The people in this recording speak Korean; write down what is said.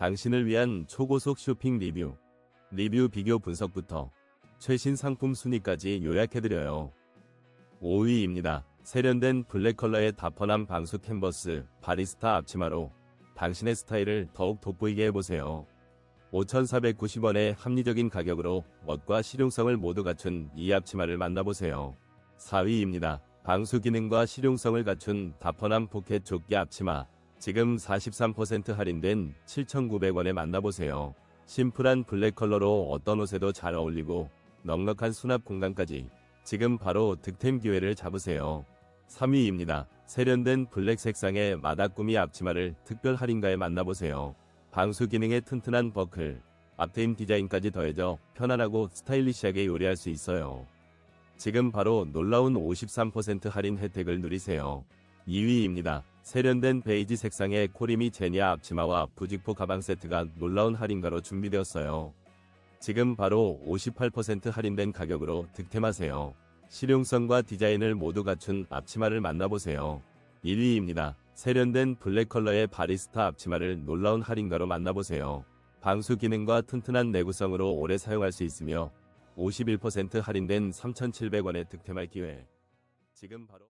당신을 위한 초고속 쇼핑 리뷰, 리뷰 비교 분석부터 최신 상품 순위까지 요약해드려요. 5위입니다. 세련된 블랙 컬러의 다퍼남 방수 캔버스 바리스타 앞치마로 당신의 스타일을 더욱 돋보이게 해보세요. 5,490원의 합리적인 가격으로 멋과 실용성을 모두 갖춘 이 앞치마를 만나보세요. 4위입니다. 방수 기능과 실용성을 갖춘 다퍼남 포켓 조끼 앞치마. 지금 43% 할인된 7,900원에 만나보세요. 심플한 블랙 컬러로 어떤 옷에도 잘 어울리고 넉넉한 수납 공간까지 지금 바로 득템 기회를 잡으세요. 3위입니다. 세련된 블랙 색상의 마다꾸미 앞치마를 특별 할인가에 만나보세요. 방수 기능의 튼튼한 버클, 앞트임 디자인까지 더해져 편안하고 스타일리시하게 요리할 수 있어요. 지금 바로 놀라운 53% 할인 혜택을 누리세요. 2위입니다. 세련된 베이지 색상의 코리미 제니아 앞치마와 부직포 가방 세트가 놀라운 할인가로 준비되었어요. 지금 바로 58% 할인된 가격으로 득템하세요. 실용성과 디자인을 모두 갖춘 앞치마를 만나보세요. 1위입니다. 세련된 블랙 컬러의 바리스타 앞치마를 놀라운 할인가로 만나보세요. 방수 기능과 튼튼한 내구성으로 오래 사용할 수 있으며 51% 할인된 3,700원에 득템할 기회. 지금 바로